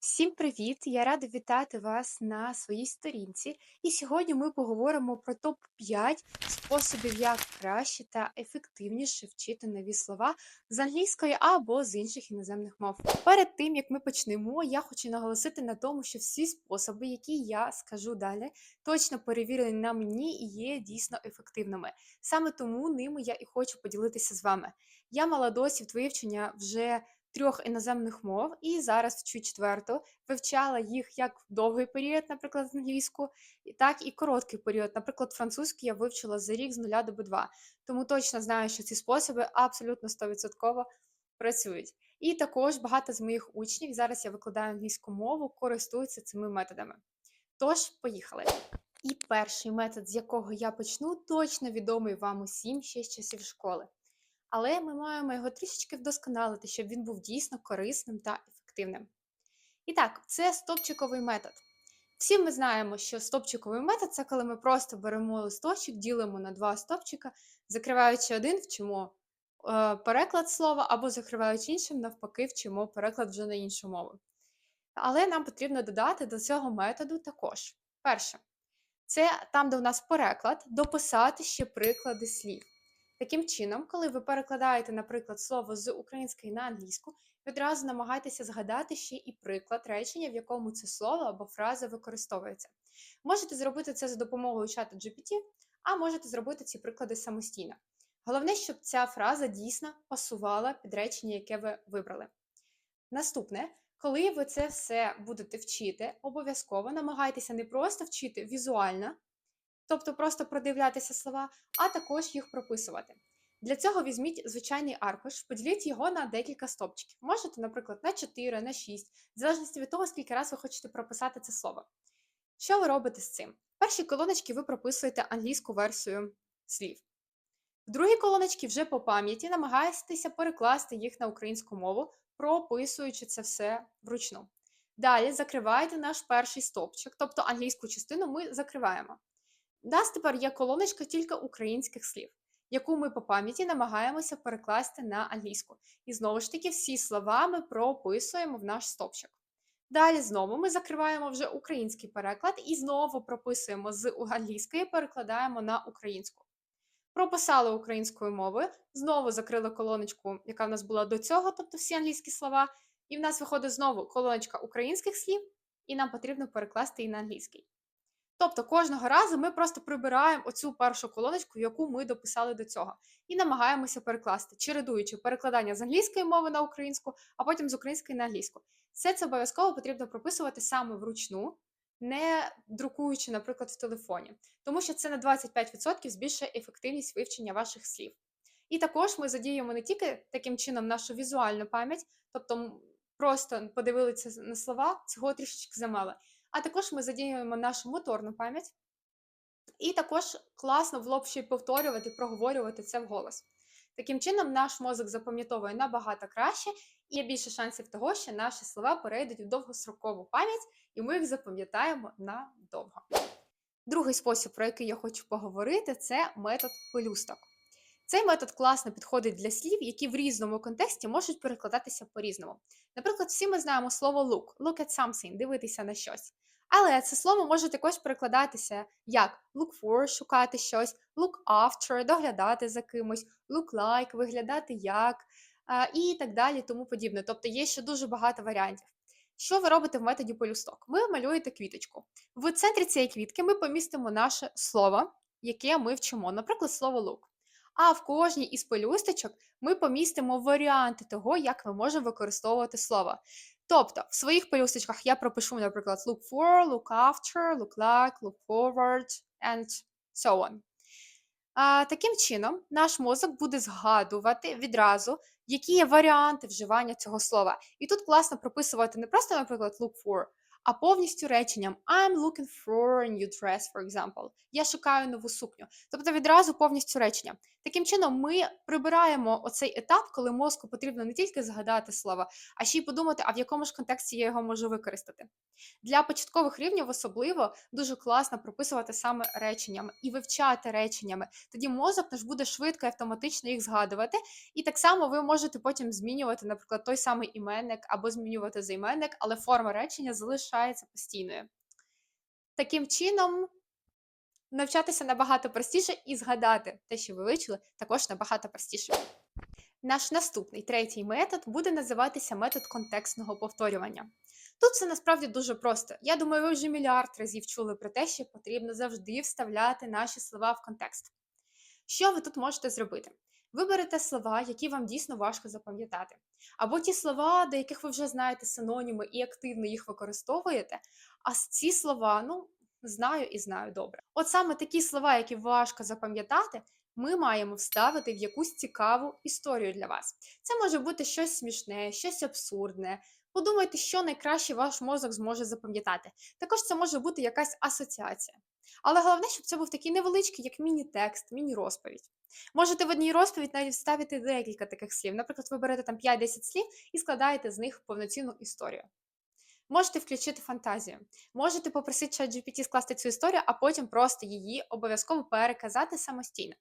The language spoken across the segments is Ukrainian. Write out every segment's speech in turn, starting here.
Всім привіт! Я рада вітати вас на своїй сторінці. І сьогодні ми поговоримо про топ-5 способів, як краще та ефективніше вчити нові слова з англійської або з інших іноземних мов. Перед тим як ми почнемо, я хочу наголосити на тому, що всі способи, які я скажу далі, точно перевірені на мені і є дійсно ефективними. Саме тому ними я і хочу поділитися з вами. Я мала досвід вивчення вже трьох іноземних мов і зараз вчу четверту. Вивчала їх як довгий період, наприклад, з англійську, так і короткий період. Наприклад, французький я вивчила за рік з нуля до Б2. Тому точно знаю, що ці способи абсолютно 100% працюють. І також багато з моїх учнів, зараз я викладаю англійську мову, користуються цими методами. Тож, поїхали. І перший метод, з якого я почну, точно відомий вам усім ще з часів школи але ми маємо його трішечки вдосконалити, щоб він був дійсно корисним та ефективним. І так, це стопчиковий метод. Всі ми знаємо, що стопчиковий метод це коли ми просто беремо листочок, ділимо на два стопчика, закриваючи один, вчимо е, переклад слова, або закриваючи іншим, навпаки, вчимо переклад вже на іншу мову. Але нам потрібно додати до цього методу також. Перше, це там, де у нас переклад, дописати ще приклади слів. Таким чином, коли ви перекладаєте, наприклад, слово з української на англійську, відразу намагайтеся згадати ще і приклад речення, в якому це слово або фраза використовується. Можете зробити це за допомогою чату GPT, а можете зробити ці приклади самостійно. Головне, щоб ця фраза дійсно пасувала під речення, яке ви вибрали. Наступне, коли ви це все будете вчити, обов'язково намагайтеся не просто вчити візуально, тобто просто продивлятися слова, а також їх прописувати. Для цього візьміть звичайний аркуш, поділіть його на декілька стопчиків. Можете, наприклад, на 4, на 6, в залежності від того, скільки раз ви хочете прописати це слово. Що ви робите з цим? В першій колоночці ви прописуєте англійську версію слів. В другій колоночці вже по пам'яті намагаєтеся перекласти їх на українську мову, прописуючи це все вручну. Далі закриваєте наш перший стопчик, тобто англійську частину ми закриваємо. У нас тепер є колоночка тільки українських слів, яку ми по пам'яті намагаємося перекласти на англійську. І знову ж таки, всі слова ми прописуємо в наш стопчик. Далі знову ми закриваємо вже український переклад і знову прописуємо з англійської, перекладаємо на українську. Прописали українською мовою, знову закрили колоночку, яка в нас була до цього, тобто всі англійські слова. І в нас виходить знову колоночка українських слів, і нам потрібно перекласти її на англійський. Тобто кожного разу ми просто прибираємо оцю першу колоночку, яку ми дописали до цього, і намагаємося перекласти, чередуючи перекладання з англійської мови на українську, а потім з української на англійську. Все це обов'язково потрібно прописувати саме вручну, не друкуючи, наприклад, в телефоні, тому що це на 25% збільшує ефективність вивчення ваших слів. І також ми задіємо не тільки таким чином нашу візуальну пам'ять, тобто просто подивилися на слова, цього трішечки замало а також ми задіюємо нашу моторну пам'ять. І також класно в лоб ще й повторювати, проговорювати це вголос. Таким чином, наш мозок запам'ятовує набагато краще, і є більше шансів того, що наші слова перейдуть в довгострокову пам'ять, і ми їх запам'ятаємо надовго. Другий спосіб, про який я хочу поговорити, це метод пелюсток. Цей метод класно підходить для слів, які в різному контексті можуть перекладатися по-різному. Наприклад, всі ми знаємо слово look, look at something, дивитися на щось. Але це слово може також перекладатися як look for, шукати щось, look after, доглядати за кимось, look like, виглядати як і так далі, тому подібне. Тобто є ще дуже багато варіантів. Що ви робите в методі полюсток? Ви малюєте квіточку. В центрі цієї квітки ми помістимо наше слово, яке ми вчимо, наприклад, слово look. А в кожній із пелюсточок ми помістимо варіанти того, як ми можемо використовувати слово. Тобто, в своїх пелюсточках я пропишу, наприклад, look for, look after, look like, look forward and so on. А, Таким чином, наш мозок буде згадувати відразу, які є варіанти вживання цього слова. І тут класно прописувати не просто, наприклад, look for, а повністю реченням I'm looking for a new dress, for example. Я шукаю нову сукню. Тобто відразу повністю речення. Таким чином, ми прибираємо оцей етап, коли мозку потрібно не тільки згадати слова, а ще й подумати, а в якому ж контексті я його можу використати. Для початкових рівнів особливо дуже класно прописувати саме реченнями і вивчати реченнями. Тоді мозок наш буде швидко і автоматично їх згадувати. І так само ви можете потім змінювати, наприклад, той самий іменник або змінювати займенник, але форма речення залишається постійною. Таким чином, навчатися набагато простіше і згадати те, що ви вивчили, також набагато простіше. Наш наступний третій метод буде називатися метод контекстного повторювання. Тут це насправді дуже просто. Я думаю, ви вже мільярд разів чули про те, що потрібно завжди вставляти наші слова в контекст. Що ви тут можете зробити? Виберете слова, які вам дійсно важко запам'ятати, або ті слова, до яких ви вже знаєте синоніми і активно їх використовуєте. А ці слова, ну, знаю і знаю добре. От саме такі слова, які важко запам'ятати, ми маємо вставити в якусь цікаву історію для вас. Це може бути щось смішне, щось абсурдне. Подумайте, що найкраще ваш мозок зможе запам'ятати. Також це може бути якась асоціація. Але головне, щоб це був такий невеличкий, як міні-текст, міні-розповідь. Можете в одній розповідь навіть вставити декілька таких слів. Наприклад, ви берете там 5-10 слів і складаєте з них повноцінну історію. Можете включити фантазію, можете попросити ChatGPT скласти цю історію, а потім просто її обов'язково переказати самостійно.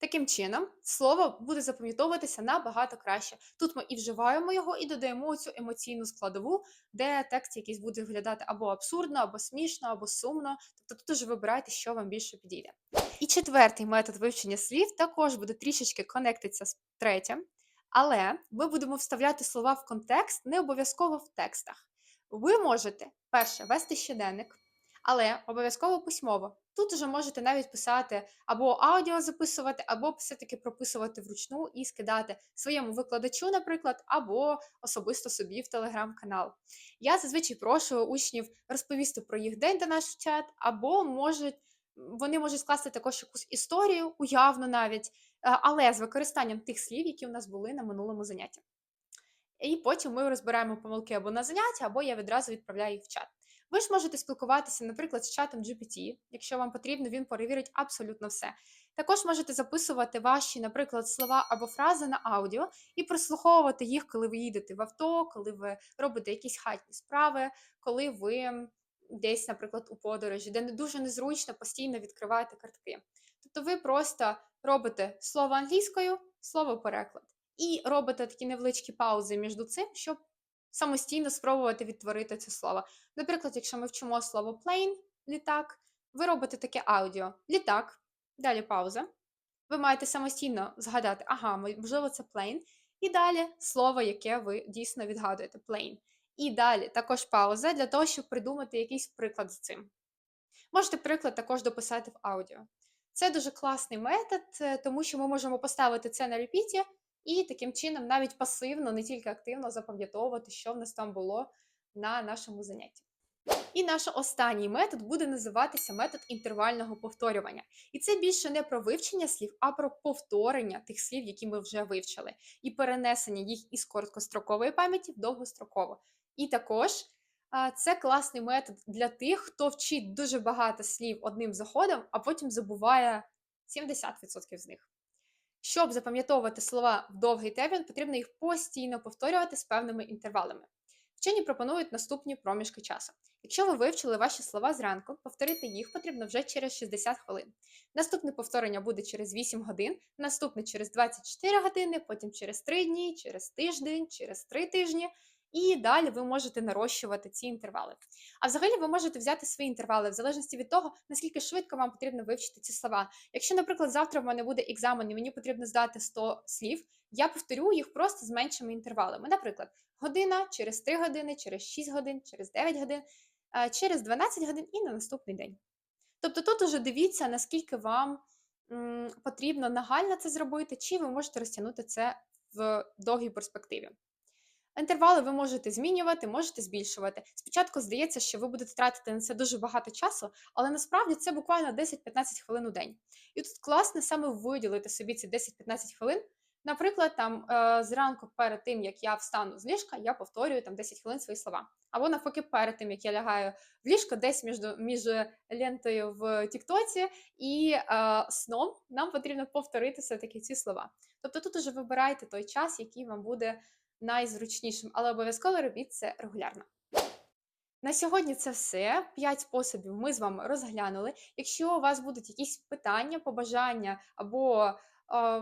Таким чином, слово буде запам'ятовуватися набагато краще. Тут ми і вживаємо його, і додаємо цю емоційну складову, де текст якийсь буде виглядати або абсурдно, або смішно, або сумно. Тобто тут уже вибирайте, що вам більше підійде. І четвертий метод вивчення слів також буде трішечки конектитися з третім, але ми будемо вставляти слова в контекст не обов'язково в текстах. Ви можете перше вести щоденник, але обов'язково письмово. Тут вже можете навіть писати або аудіо записувати, або все-таки прописувати вручну і скидати своєму викладачу, наприклад, або особисто собі в телеграм-канал. Я зазвичай прошу учнів розповісти про їх день до наш чат, або можуть. Вони можуть скласти також якусь історію, уявно навіть, е, але з використанням тих слів, які у нас були на минулому занятті. І потім ми розбираємо помилки або на заняття, або я відразу відправляю їх в чат. Ви ж можете спілкуватися, наприклад, з чатом GPT, якщо вам потрібно, він перевірить абсолютно все. Також можете записувати ваші, наприклад, слова або фрази на аудіо і прослуховувати їх, коли ви їдете в авто, коли ви робите якісь хатні справи, коли ви десь, наприклад, у подорожі, де не дуже незручно постійно відкриваєте картки. Тобто ви просто робите слово англійською, слово переклад. І робите такі невеличкі паузи між цим, щоб самостійно спробувати відтворити це слово. Наприклад, якщо ми вчимо слово plane, літак, ви робите таке аудіо літак, далі пауза. Ви маєте самостійно згадати, ага, можливо, це plane, і далі слово, яке ви дійсно відгадуєте plane. І далі також пауза для того, щоб придумати якийсь приклад з цим. Можете приклад також дописати в аудіо. Це дуже класний метод, е, тому що ми можемо поставити це на репіті і таким чином навіть пасивно, не тільки активно запам'ятовувати, що в нас там було на нашому занятті. І наш останній метод буде називатися метод інтервального повторювання. І це більше не про вивчення слів, а про повторення тих слів, які ми вже вивчили, і перенесення їх із короткострокової пам'яті в довгострокову. І також це класний метод для тих, хто вчить дуже багато слів одним заходом, а потім забуває 70% з них. Щоб запам'ятовувати слова в довгий термін, потрібно їх постійно повторювати з певними інтервалами. Вчені пропонують наступні проміжки часу. Якщо ви вивчили ваші слова зранку, повторити їх потрібно вже через 60 хвилин. Наступне повторення буде через 8 годин, наступне через 24 години, потім через 3 дні, через тиждень, через 3 тижні. І далі ви можете нарощувати ці інтервали. А взагалі ви можете взяти свої інтервали в залежності від того, наскільки швидко вам потрібно вивчити ці слова. Якщо, наприклад, завтра в мене буде екзамен і мені потрібно здати 100 слів, я повторю їх просто з меншими інтервалами. Наприклад, година через 3 години, через 6 годин, через 9 годин, через 12 годин і на наступний день. Тобто тут уже дивіться, наскільки вам потрібно нагально це зробити, чи ви можете розтягнути це в довгій перспективі. Інтервали ви можете змінювати, можете збільшувати. Спочатку здається, що ви будете тратити на це дуже багато часу, але насправді це буквально 10-15 хвилин у день. І тут класно саме виділити собі ці 10-15 хвилин Наприклад, там е, зранку перед тим, як я встану з ліжка, я повторюю там 10 хвилин свої слова. Або навпаки, перед тим, як я лягаю в ліжко, десь між, між лентою в Тіктоці і е, сном, нам потрібно повторити все-таки ці слова. Тобто тут уже вибирайте той час, який вам буде найзручнішим, але обов'язково робіть це регулярно. На сьогодні це все. П'ять способів ми з вами розглянули. Якщо у вас будуть якісь питання, побажання або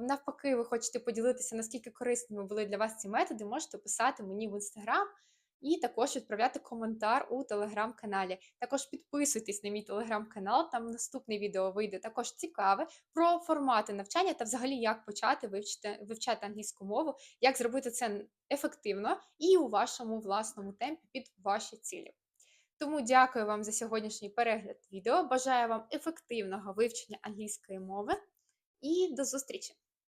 навпаки, ви хочете поділитися, наскільки корисними були для вас ці методи, можете писати мені в інстаграм і також відправляти коментар у телеграм-каналі. Також підписуйтесь на мій телеграм-канал, там наступне відео вийде також цікаве про формати навчання та взагалі як почати вивчити, вивчати англійську мову, як зробити це ефективно і у вашому власному темпі під ваші цілі. Тому дякую вам за сьогоднішній перегляд відео. Бажаю вам ефективного вивчення англійської мови і до зустрічі!